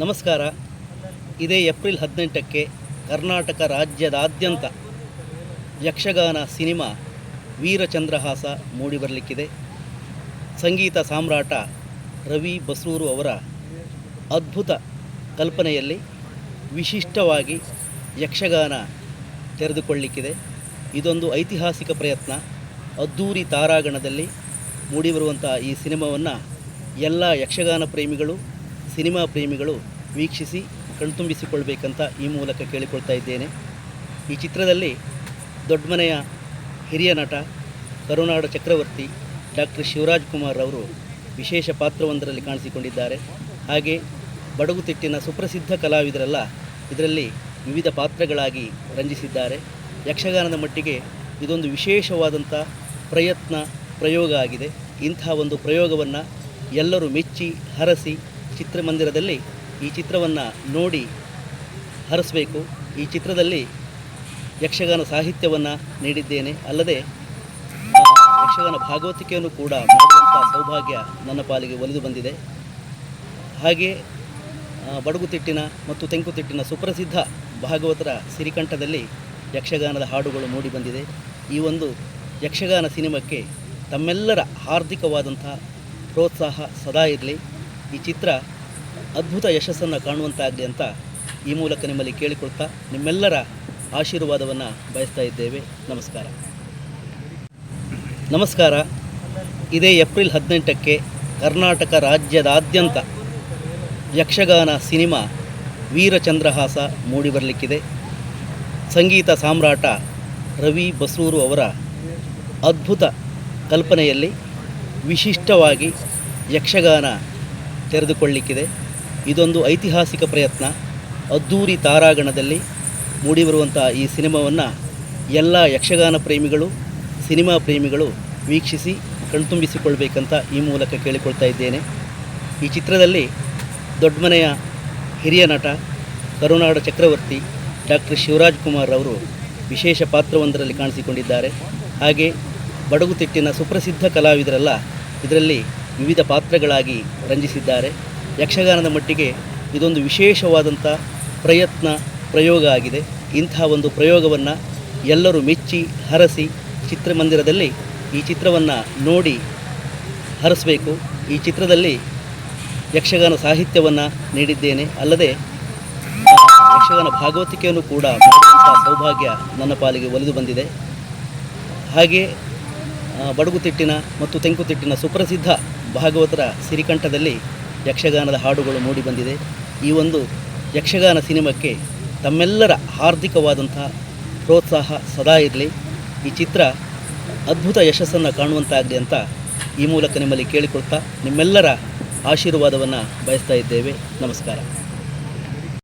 ನಮಸ್ಕಾರ. ಇದೇ ಏಪ್ರಿಲ್ ಹದಿನೆಂಟಕ್ಕೆ ಕರ್ನಾಟಕ ರಾಜ್ಯದಾದ್ಯಂತ ಯಕ್ಷಗಾನ ಸಿನಿಮಾ ವೀರಚಂದ್ರಹಾಸ ಮೂಡಿಬರಲಿಕ್ಕಿದೆ ಸಂಗೀತ ಸಾಮ್ರಾಟ ರವಿ ಬಸೂರು ಅವರ ಅದ್ಭುತ ಕಲ್ಪನೆಯಲ್ಲಿ ವಿಶಿಷ್ಟವಾಗಿ ಯಕ್ಷಗಾನ ತೆರೆದುಕೊಳ್ಳಿಕ್ಕಿದೆ. ಇದೊಂದು ಐತಿಹಾಸಿಕ ಪ್ರಯತ್ನ. ಅದ್ದೂರಿ ತಾರಾಗಣದಲ್ಲಿ ಮೂಡಿಬರುವಂಥ ಈ ಸಿನಿಮಾವನ್ನು ಎಲ್ಲ ಯಕ್ಷಗಾನ ಪ್ರೇಮಿಗಳು ಸಿನಿಮಾ ಪ್ರೇಮಿಗಳು ವೀಕ್ಷಿಸಿ ಕಣ್ತುಂಬಿಸಿಕೊಳ್ಬೇಕಂತ ಈ ಮೂಲಕ ಕೇಳಿಕೊಳ್ತಾ ಇದ್ದೇನೆ. ಈ ಚಿತ್ರದಲ್ಲಿ ದೊಡ್ಡಮನೆಯ ಹಿರಿಯ ನಟ ಕರುನಾಡ ಚಕ್ರವರ್ತಿ ಡಾಕ್ಟರ್ ಶಿವರಾಜ್ ಕುಮಾರ್ ಅವರು ವಿಶೇಷ ಪಾತ್ರವೊಂದರಲ್ಲಿ ಕಾಣಿಸಿಕೊಂಡಿದ್ದಾರೆ. ಹಾಗೆ ಬಡಗುತಿಟ್ಟಿನ ಸುಪ್ರಸಿದ್ಧ ಕಲಾವಿದರೆಲ್ಲ ಇದರಲ್ಲಿ ವಿವಿಧ ಪಾತ್ರಗಳಾಗಿ ರಂಜಿಸಿದ್ದಾರೆ. ಯಕ್ಷಗಾನದ ಮಟ್ಟಿಗೆ ಇದೊಂದು ವಿಶೇಷವಾದಂಥ ಪ್ರಯತ್ನ, ಪ್ರಯೋಗ ಆಗಿದೆ. ಇಂತಹ ಒಂದು ಪ್ರಯೋಗವನ್ನು ಎಲ್ಲರೂ ಮೆಚ್ಚಿ, ಹರಸಿ ಚಿತ್ರಮಂದಿರದಲ್ಲಿ ಈ ಚಿತ್ರವನ್ನು ನೋಡಿ ಹರಿಸಬೇಕು. ಈ ಚಿತ್ರದಲ್ಲಿ ಯಕ್ಷಗಾನ ಸಾಹಿತ್ಯವನ್ನು ನೀಡಿದ್ದೇನೆ. ಅಲ್ಲದೆ ಯಕ್ಷಗಾನ ಭಾಗವತಿಕೆಯನ್ನು ಕೂಡ ಮಾಡುವಂಥ ಸೌಭಾಗ್ಯ ನನ್ನ ಪಾಲಿಗೆ ಒಲಿದು ಬಂದಿದೆ. ಹಾಗೆ ಬಡಗುತಿಟ್ಟಿನ ಮತ್ತು ತೆಂಕುತಿಟ್ಟಿನ ಸುಪ್ರಸಿದ್ಧ ಭಾಗವತರ ಸಿರಿಕಂಠದಲ್ಲಿ ಯಕ್ಷಗಾನದ ಹಾಡುಗಳು ಮೂಡಿಬಂದಿದೆ ಈ ಒಂದು ಯಕ್ಷಗಾನ ಸಿನಿಮಾಕ್ಕೆ ತಮ್ಮೆಲ್ಲರ ಹಾರ್ದಿಕವಾದಂಥ ಪ್ರೋತ್ಸಾಹ ಸದಾ ಇರಲಿ. ಈ ಚಿತ್ರ ಅದ್ಭುತ ಯಶಸ್ಸನ್ನು ಕಾಣುವಂತಾಗಲಿ ಅಂತ ಈ ಮೂಲಕ ನಿಮ್ಮಲ್ಲಿ ಕೇಳಿಕೊಳ್ತಾ ನಿಮ್ಮೆಲ್ಲರ ಆಶೀರ್ವಾದವನ್ನು ಬಯಸ್ತಾ ಇದ್ದೇವೆ. ನಮಸ್ಕಾರ. ನಮಸ್ಕಾರ. ಇದೇ ಏಪ್ರಿಲ್ ಹದಿನೆಂಟಕ್ಕೆ ಕರ್ನಾಟಕ ರಾಜ್ಯದಾದ್ಯಂತ ಯಕ್ಷಗಾನ ಸಿನಿಮಾ ವೀರಚಂದ್ರಹಾಸ ಮೂಡಿ ಬರಲಿಕ್ಕಿದೆ. ಸಂಗೀತ ಸಾಮ್ರಾಟ ರವಿ ಬಸೂರು ಅವರ ಅದ್ಭುತ ಕಲ್ಪನೆಯಲ್ಲಿ ವಿಶಿಷ್ಟವಾಗಿ ಯಕ್ಷಗಾನ ತೆರೆದುಕೊಳ್ಳಿಕ್ಕಿದೆ. ಇದೊಂದು ಐತಿಹಾಸಿಕ ಪ್ರಯತ್ನ. ಅದ್ದೂರಿ ತಾರಾಗಣದಲ್ಲಿ ಮೂಡಿಬರುವಂಥ ಈ ಸಿನಿಮಾವನ್ನು ಎಲ್ಲ ಯಕ್ಷಗಾನ ಪ್ರೇಮಿಗಳು, ಸಿನಿಮಾ ಪ್ರೇಮಿಗಳು ವೀಕ್ಷಿಸಿ ಕಣ್ತುಂಬಿಸಿಕೊಳ್ಬೇಕಂತ ಈ ಮೂಲಕ ಕೇಳಿಕೊಳ್ತಾ ಇದ್ದೇನೆ. ಈ ಚಿತ್ರದಲ್ಲಿ ದೊಡ್ಡಮನೆಯ ಹಿರಿಯ ನಟ ಕರುನಾಡ ಚಕ್ರವರ್ತಿ ಡಾಕ್ಟರ್ ಶಿವರಾಜ್ ಕುಮಾರ್ ಅವರು ವಿಶೇಷ ಪಾತ್ರವೊಂದರಲ್ಲಿ ಕಾಣಿಸಿಕೊಂಡಿದ್ದಾರೆ. ಹಾಗೆ ಬಡಗುತಿಟ್ಟಿನ ಸುಪ್ರಸಿದ್ಧ ಕಲಾವಿದರೆಲ್ಲ ಇದರಲ್ಲಿ ವಿವಿಧ ಪಾತ್ರಗಳಾಗಿ ರಂಜಿಸಿದ್ದಾರೆ. ಯಕ್ಷಗಾನದ ಮಟ್ಟಿಗೆ ಇದೊಂದು ವಿಶೇಷವಾದಂಥ ಪ್ರಯತ್ನ, ಪ್ರಯೋಗ ಆಗಿದೆ. ಇಂತಹ ಒಂದು ಪ್ರಯೋಗವನ್ನು ಎಲ್ಲರೂ ಮೆಚ್ಚಿ, ಹರಸಿ ಚಿತ್ರಮಂದಿರದಲ್ಲಿ ಈ ಚಿತ್ರವನ್ನು ನೋಡಿ ಹರಸಬೇಕು. ಈ ಚಿತ್ರದಲ್ಲಿ ಯಕ್ಷಗಾನ ಸಾಹಿತ್ಯವನ್ನು ನೀಡಿದ್ದೇನೆ. ಅಲ್ಲದೆ, ಯಕ್ಷಗಾನ ಭಾಗವತಿಕೆಯನ್ನು ಕೂಡ ಮಾಡುವಂಥ ಸೌಭಾಗ್ಯ ನನ್ನ ಪಾಲಿಗೆ ಒಲಿದು ಬಂದಿದೆ. ಹಾಗೆ ಬಡಗುತಿಟ್ಟಿನ ಮತ್ತು ತೆಂಕುತಿಟ್ಟಿನ ಸುಪ್ರಸಿದ್ಧ ಭಾಗವತರ ಸಿರಿಕಂಠದಲ್ಲಿ ಯಕ್ಷಗಾನದ ಹಾಡುಗಳು ಮೂಡಿಬಂದಿದೆ ಈ ಒಂದು ಯಕ್ಷಗಾನ ಸಿನಿಮಾಕ್ಕೆ ತಮ್ಮೆಲ್ಲರ ಹಾರ್ದಿಕವಾದಂಥ ಪ್ರೋತ್ಸಾಹ ಸದಾ ಇರಲಿ. ಈ ಚಿತ್ರ ಅದ್ಭುತ ಯಶಸ್ಸನ್ನು ಕಾಣುವಂತಾಗಲಿ ಅಂತ ಈ ಮೂಲಕ ನಿಮ್ಮಲ್ಲಿ ಕೇಳಿಕೊಳ್ತಾ ನಿಮ್ಮೆಲ್ಲರ ಆಶೀರ್ವಾದವನ್ನು ಬಯಸ್ತಾ ಇದ್ದೇವೆ. ನಮಸ್ಕಾರ.